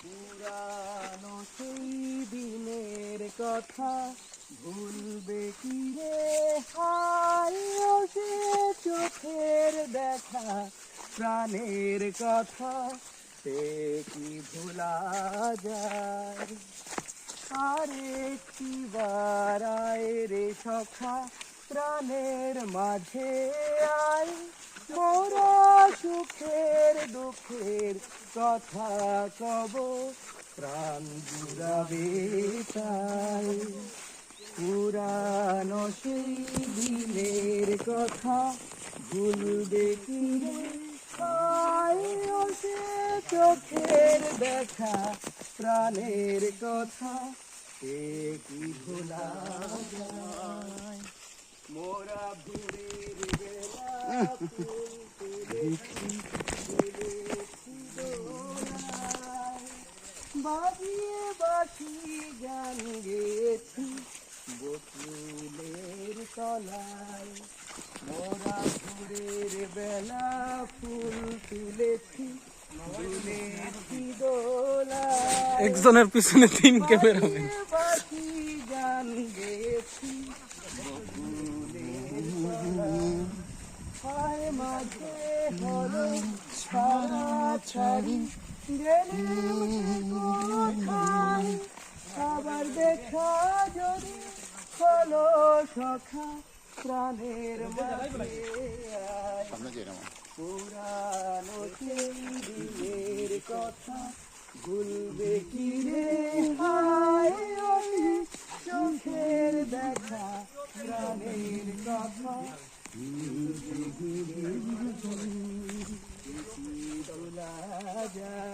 পুরানো সেই দিনের কথা ভুলবে কি রে? সে চোখের দেখা প্রাণের কথা, সে কি ভোলা যায়? আর একটি বারায় রে সখা, প্রাণের মাঝে আয়। মোরা কথা কব প্রাণ জুড়াবে তাই। পুরানো সেই দিনের কথা ভুলবে কি সে চোখের দেখা প্রাণের কথা সে কি ভোলা মোরা ভোরের বেলা ফুল। বাজিয়ে বাসি গান গেছি বকুলের তলায়। মোরা ভোরের বেলা ফুল তুলেছি একজনের পিছনে তিন ক্যামেরাম্যান বাকি গান গেছি মাঝে হলো সারা ছাড়ি আবার দেখা যদি হলো সখা প্রাণের পুরানো দিনের কথা ভুলবে কি রে হায় চোখের দেখা প্রাণের কথা ভোলা যায়